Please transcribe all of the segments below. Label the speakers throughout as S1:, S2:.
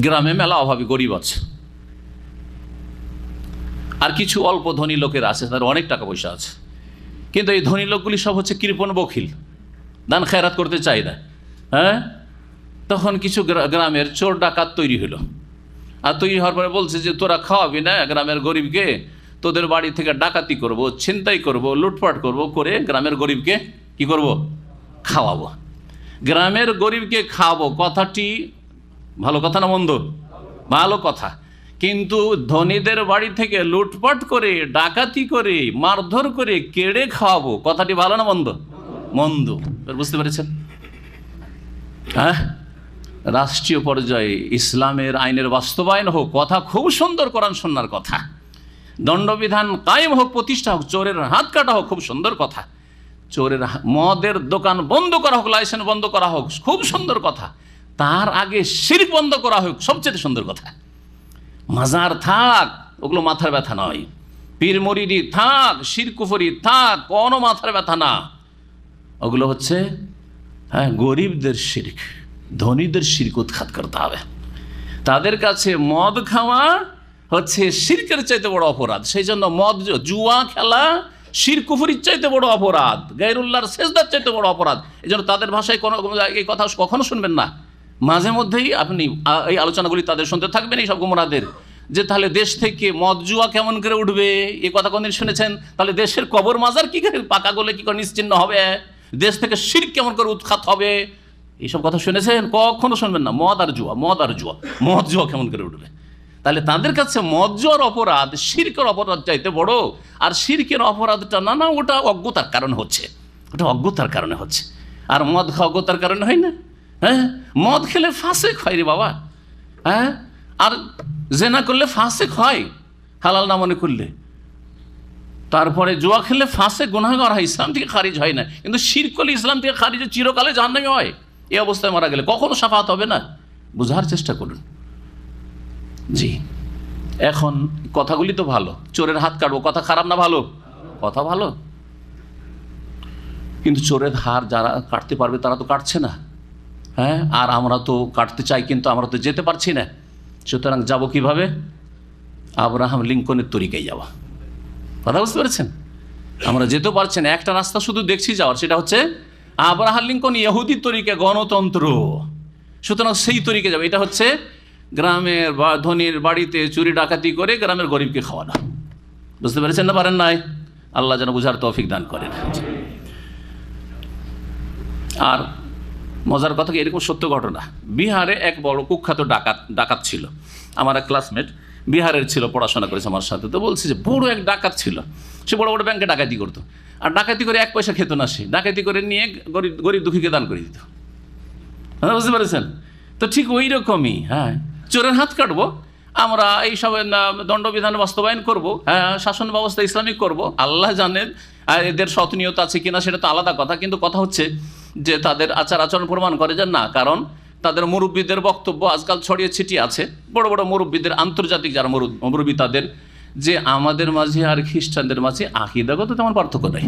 S1: গ্রামে মেলা অভাবী গরিব আছে। আর কিছু অল্প ধনী লোকের আছে, তাদের অনেক টাকা পয়সা আছে। কিন্তু এই ধনী লোকগুলি সব হচ্ছে কৃপণ বখিল। দান খেরাত করতে চায় না। হ্যাঁ? তখন কিছু গ্রা- গ্রামের চোর ডাকাত তৈরি হলো আর তৈরি হওয়ার পরে বলছে যে, তোরা খাওয়াবি না গ্রামের গরিবকে? তোদের বাড়ি থেকে ডাকাতি করব, ছিনতাই করব, লুটপাট করব, করে গ্রামের গরিবকে কি করব? খাওয়াবো। গ্রামের গরিবকে খাওয়াবো। কথাটি ভালো কথা না মন্দ? ভালো কথা। কিন্তু ধনীদের বাড়ি থেকে লুটপাট করে, ডাকাতি করে, মারধর করে কেড়ে খাওয়াবো, কথাটি ভালো না মন্দ? মন্দ। বুঝতে পেরেছেন? হ্যাঁ? রাষ্ট্রীয় পর্যায়ে ইসলামের আইনের বাস্তবায়ন হোক, কথা খুব সুন্দর কোরআন সন্ন্যার কথা। দণ্ডবিধান কায়েম হোক, প্রতিষ্ঠা হোক, চোরের হাত কাটা হোক, খুব সুন্দর কথা। চোরের মদের দোকান বন্ধ করা হোক, লাইসেন্স বন্ধ করা হোক, খুব সুন্দর কথা। তার আগে শিরক বন্ধ করা হোক, সবচেয়ে সুন্দর কথা। মাজার থাক, ওগুলো মাথার ব্যথা নয়। পীর মরিদি থাক শিরকুফরি থাক, কোনো মাথার ব্যথা না। ওগুলো হচ্ছে হ্যাঁ গরিবদের শির্ক, ধনীদের শির্ক উৎখাত করতে হবে। তাদের কাছে মদ খাওয়া হচ্ছে শিরকের চাইতে বড় অপরাধ। সেই জন্য মদ, জুয়া খেলা শিরকুফুরির চাইতে বড় অপরাধ। গাইরুল্লাহর শেষদার চাইতে বড় অপরাধ। এই জন্য তাদের ভাষায় কোনো এই কথা কখনো শুনবেন না। মাঝে মধ্যেই আপনি এই আলোচনাগুলি তাদের শুনতে থাকবেন এই সব গুমরাদের। যে তাহলে দেশ থেকে মদ, জুয়া কেমন করে উঠবে? এ কথা কোনদিন শুনেছেন? তাহলে দেশের কবর মাজার কি করে, পাকা গলে কি করে নিশ্চিন্ন হবে? দেশ থেকে শির কেমন করে উৎখাত হবে? এইসব কথা শুনেছেন? কখনো শুনবেন না। মদ আর জুয়া, মদ আর জুয়া, মদ, জুয়া কেমন করে উঠবে? তাহলে তাদের কাছে মদ জুয়ার অপরাধ, শিরকের অপরাধ চাইতে বড়। আর শিরকের অপরাধটা না না, ওটা অজ্ঞতার কারণে হচ্ছে। ওটা অজ্ঞতার কারণে হচ্ছে। আর মদ খাওয়া অজ্ঞতার কারণে হয় না? হ্যাঁ? মদ খেলে ফাঁসে হয় রে বাবা। হ্যাঁ? আর জেনা করলে ফাঁসে হয়, হালাল না মনে করলে। তারপরে জুয়া খেললে ফাঁসে গুনাহগার হয়, ইসলাম থেকে খারিজ হয় না। কিন্তু শির করলে ইসলাম থেকে খারিজ চিরকালে জাহান্নামে হয়, এই অবস্থায় মারা গেলে কখনো সাফাত হবে না। বোঝার চেষ্টা করুন। জি। এখন কথাগুলি তো ভালো। চোরের হাত কাটবো, কথা খারাপ না ভালো? কথা ভালো। কিন্তু চোরের হার যারা কাটতে পারবে, তারা তো কাটছে না। হ্যাঁ? আর আমরা তো কাটতে চাই, কিন্তু আমরা তো যেতে পারছি না। সুতরাং যাব কীভাবে? আব্রাহাম লিঙ্কনের তরিকায় যাওয়া। কথা বুঝতে পেরেছেন? আমরা যেতে পারছি না, একটা রাস্তা শুধু দেখছি যাওয়ার, সেটা হচ্ছে আব্রাহাম লিঙ্কন ইহুদি তরিকা, গণতন্ত্র। সুতরাং সেই তরিকে যাবে। এটা হচ্ছে গ্রামের বা ধনির বাড়িতে চুরি, ডাকাতি করে গ্রামের গরিবকে খাওয়ানো। বুঝতে পেরেছেন না পারেন নাই? আল্লাহ যেন বুঝার তৌফিক দান করেন। আর মজার কথা কি এরকম সত্য ঘটনা? বিহারে এক বড় কুখ্যাত ডাকাত ডাকাত ছিল। আমার এক ক্লাসমেট বিহারের ছিল পড়াশোনা করেছে আমার সাথে। তো বলছে যে বড় এক ডাকাত ছিল। সে বড় বড় ব্যাংকে ডাকাতি করতো। আর ডাকাতি করে এক পয়সা খেত না সে। ডাকাতি করে নিয়ে গরিব গরিব দুঃখীকে দান করে দিত। হ্যাঁ, বুঝতে পেরেছেন? তো ঠিক ওই রকমই হ্যাঁ। চোরের হাত কাটবো আমরা এইসব আহ, দণ্ডবিধান বাস্তবায়ন করব হ্যাঁ শাসন ব্যবস্থা ইসলামিক করব। আল্লাহ জানেন এদের সতনীয়ত আছে কিনা সেটা তো আলাদা কথা কিন্তু কথা হচ্ছে যে তাদের আচার আচরণ প্রমাণ করে যে না, কারণ তাদের মুরব্বীদের বক্তব্য আজকাল ছড়িয়ে ছিটিয়ে আছে। বড় বড় মুরব্বীদের, আন্তর্জাতিক যারা মুরু- মুরব্বী তাদের, যে আমাদের মাঝে আর খ্রিস্টানদের মাঝে আকিদাগত তেমন পার্থক্য নেই।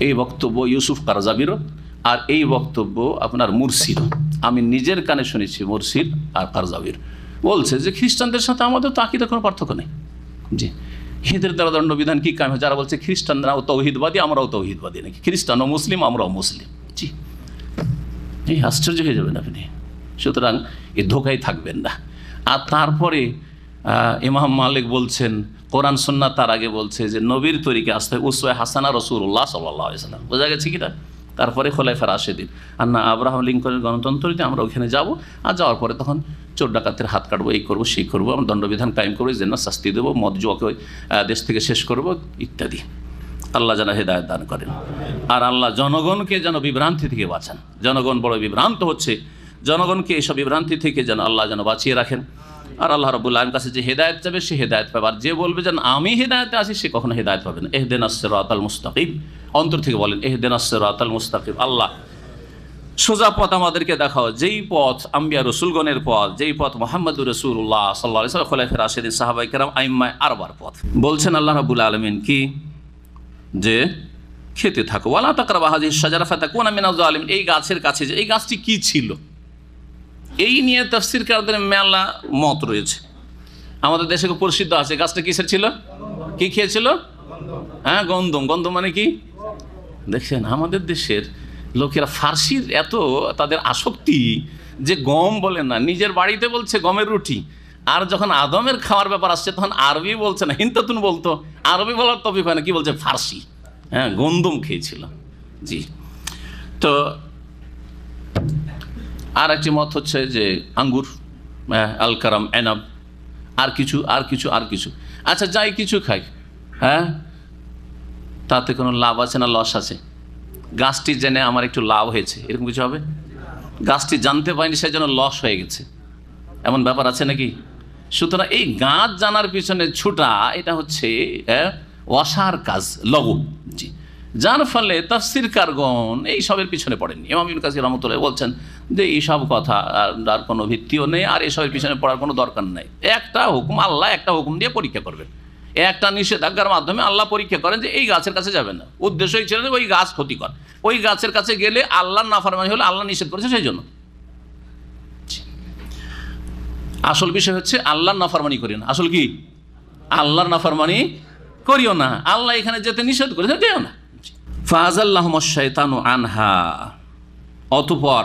S1: এই বক্তব্য ইউসুফ কারাজাবিরও, আর এই বক্তব্য আপনার মুরসির আমি নিজের কানে শুনেছি মুরসির আর কারজাবির। বলছে যে খ্রিস্টানদের সাথে আমাদের তো আকিদের কোনো পার্থক্য নেই। জি। হিদের দ্বারা দণ্ডবিধান কী কাম যারা বলছে খ্রিস্টানরাও তৌহিদবাদী, আমরাও তৌহিদবাদী নাকি? খ্রিস্টান ও মুসলিম, আমরাও মুসলিম। জি এই আশ্চর্য হয়ে যাবেন আপনি। সুতরাং এ ধোকাই থাকবেন না। আর তারপরে ইমাম মালিক বলছেন, কোরআন সন্না তার আগে বলছে যে, নবীর তরিকে আসতে উসওয়ায় হাসানা রসুল্লাহ সাল্লাহ সাল্লাম বোঝা গেছে কিনা? তারপরে খোলাইফা রাশেদিন। আর না আব্রাহাম লিঙ্কনের গণতন্ত্রতে আমরা ওখানে যাব, আর যাওয়ার পরে তখন চোর ডাকাতের হাত কাটবো, এই করব, সেই করব, আমরা দণ্ডবিধান কায়েম করব যেন শাস্তি দেবো, মদ জুয়াকে দেশ থেকে শেষ করব, ইত্যাদি। আল্লাহ যেন হেদায়ত দান করেন। আর আল্লাহ জনগণকে যেন বিভ্রান্তি থেকে বাঁচান। জনগণ বড় বিভ্রান্ত হচ্ছে। জনগণকে এইসব বিভ্রান্তি থেকে যেন আল্লাহ যেন বাঁচিয়ে রাখেন। আর আল্লাহ রবুল্লা আলম কাছে যে হেদায়ত যাবে সে হেদায়ত পাবে। আর যে বলবে যেন আমি হেদায়তে আসি সে কখনো হেদায়ত পাবে না। এহদেন আসরাত আল মুস্তাকিব অন্তর থেকে বলেন, এহদেন আসরাত আল মুস্তাকিব আল্লাহ, সোজা পথ আমাদেরকে দেখাও। যেই পথ আম্বিয়া রসুলগণের পথ, যেই পথ মোহাম্মদুর রসুল্লাহ সাল্লাহ খোলাফের রাশেদিন সাহাবাই কেরাম আইম্মায় আরবার পথ। বলছেন আল্লাহ রাবুল আলমিন কি? যে, খেতে থাকো। ওয়ালা তাকরা বাহাজি সাজারা ফাতা কোন আমিনা আলিম এই গাছের কাছে যে, এই গাছটি কি ছিল? এই নিয়ে তফসির কারদের মেলা মত রয়েছে। আমাদের দেশে প্রসিদ্ধ আছে। গাছটা কিসের ছিল? কি খেয়েছিল? হ্যাঁ গন্ধম। গন্ধম মানে কি? দেখছেন আমাদের দেশের লোকেরা ফার্সির এত তাদের আসক্তি যে গম বলে না নিজের বাড়িতে বলছে গমের রুটি আর যখন আদমের খাওয়ার ব্যাপার আসছে তখন আরবি বলছে না হিন্তাতুন বলতো আরবি বলার তফিক হয় না কি বলছে? ফার্সি। হ্যাঁ গন্দম খেয়েছিল। জি। তো আর একটি মত হচ্ছে যে আঙ্গুর আহ, আল কারাম এনাব আর কিছু আর কিছু আর কিছু। আচ্ছা যাই কিছু খাই হ্যাঁ? তাতে কোনো লাভ আছে না লস আছে? গাছটি জেনে আমার একটু লাভ হয়েছে। এরকম কিছু হবে? গাছটি জানতে পারিনি, সে যেন লস হয়ে গেছে। এমন ব্যাপার আছে নাকি? সুতরাং এই গাছ জানার পিছনে ছুটা, এটা হচ্ছে অসার কাজ, লঘু। জি। যার ফলে তাফসির কারগণ এই সবের পিছনে পড়েননি। ইমাম ইবনুল কাসির রহমতুল্লাহ বলছেন যে এইসব কথা আর আর কোনো ভিত্তিও নেই, আর এসবের পিছনে পড়ার কোনো দরকার নেই। একটা হুকুম আল্লাহ, একটা হুকুম দিয়ে পরীক্ষা করবেন। একটা নিষেধাজ্ঞার মাধ্যমে আল্লাহ পরীক্ষা করেন যে এই গাছের কাছে যাবে না। উদ্দেশ্যই ছিল যে ওই গাছ ক্ষতিকর। ওই গাছের কাছে গেলে আল্লাহর নাফারমানি হলে আল্লাহ নিষেধ করেছে সেই জন্য। আসল বিষয় হচ্ছে আল্লাহর নাফারমানি করি না। আসল কি? আল্লাহর নাফারমানি করিও না। আল্লাহ এখানে যেতে নিষেধ করেছে, যেও না। ফাজাল্লাহ শৈতানু আনহা। অতপর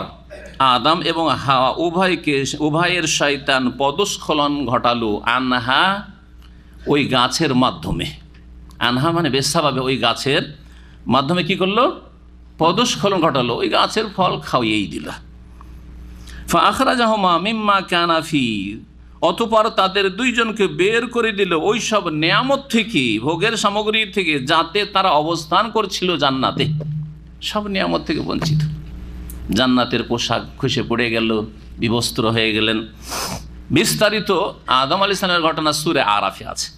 S1: আদাম এবং হাওয়া উভয়কে, উভয়ের শয়তান পদস্খলন ঘটালো আনহা ওই গাছের মাধ্যমে। আনহা মানে বেশাভাবে ওই গাছের মাধ্যমে কি করল? পদস্খলন ঘটালো, ওই গাছের ফল খাওয়িয়েই দিল। ফাখরাজাহমা মিম্মা কানাফি অতপর তাদের দুইজনকে বের করে দিল ওই সব নিয়ামত থেকে, ভোগের সামগ্রী থেকে, যাতে তারা অবস্থান করছিল জান্নাতে। সব নিয়ামত থেকে বঞ্চিত। জান্নাতের পোশাক খসে পড়ে গেল, বিবস্ত্র হয়ে গেলেন। বিস্তারিত আদম আলী ঘটনা সুরে আরাফে আছে।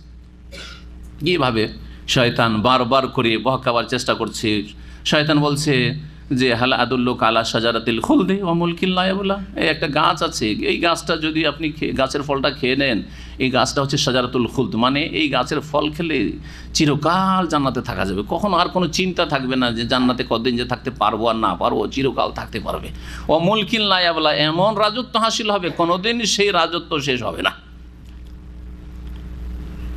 S1: এইভাবে শয়তান বারবার করে বহকাবার চেষ্টা করছে? শয়তান বলছে যে, হালা আদুল্লোক আলা সাজারাতিল খুলদে অমুল কিল্লায়াবুলা এই একটা গাছ আছে। এই গাছটা যদি আপনি গাছের ফলটা খেয়ে নেন, এই গাছটা হচ্ছে সাজারাতুল খুলদ। মানে এই গাছের ফল খেলে চিরকাল জান্নাতে থাকা যাবে। কখনো আর কোনো চিন্তা থাকবে না যে, জান্নাতে কদিন যে থাকতে পারব আর না পারব, চিরকাল থাকতে পারবে। অমুল কিল্লায়াবুলা এমন রাজত্ব হাসিল হবে, কোনোদিন সেই রাজত্ব শেষ হবে না।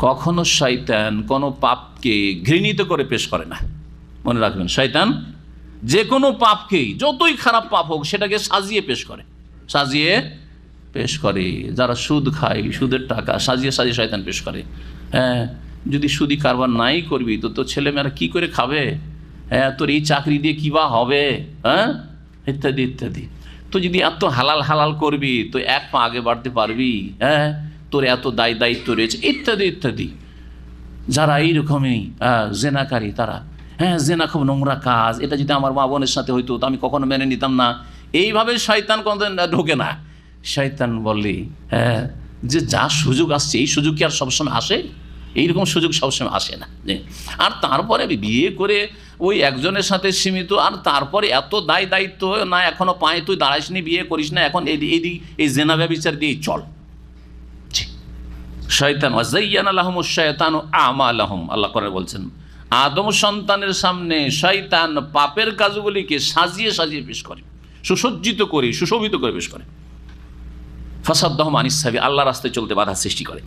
S1: কখনো শয়তান কোনো পাপকে ঘৃণিত করে পেশ করে না। মনে রাখবেন, শয়তান যে কোনো পাপকেই যতই খারাপ পাপ হোক সেটাকে সাজিয়ে পেশ করে। সাজিয়ে পেশ করে। যারা সুদ খায়, সুদের টাকা, সাজিয়ে সাজিয়ে শয়তান পেশ করে। হ্যাঁ যদি সুদি কারবার নাই করবি, তো তোর ছেলেমেয়েরা কী করে খাবে? হ্যাঁ তোর এই চাকরি দিয়ে কী বা হবে? হ্যাঁ ইত্যাদি ইত্যাদি। তো যদি এত হালাল হালাল করবি, তো এক পা আগে বাড়তে পারবি। হ্যাঁ তোর এত দায়, দায়িত্ব রয়েছে, ইত্যাদি ইত্যাদি। যারা এইরকমই জেনাকারী তারা হ্যাঁ জেনা খুব নোংরা কাজ, এটা যদি আমার মা বোনের সাথে হইতো, তো আমি কখনো মেনে নিতাম না। এইভাবে শয়তান কোনোদিন ঢোকে না। শয়তান বললি হ্যাঁ যে যা সুযোগ আসছে, এই সুযোগ কি আর সবসময় আসে? এইরকম সুযোগ সবসময় আসে না। আর তারপরে বিয়ে করে ওই একজনের সাথে সীমিত, আর তারপরে এত দায়, দায়িত্ব, না, এখনও পায়ে তুই দাঁড়াইসনি, বিয়ে করিস না, এখন এই এই এই জেনা ব্যবচার দিয়ে চল। শয়তান ওয়াজাইয়ান আলহম শয়তান আমা আলহম আল্লাহ করে বলছেন, আদম সন্তানের সামনে শয়তান পাপের কাজগুলিকে সাজিয়ে সাজিয়ে পেশ করে, সুসজ্জিত করে, সুশোভিত করে পেশ করে। ফাসাদ্দহম আনিস আল্লাহ রাস্তায় চলতে বাধা সৃষ্টি করে।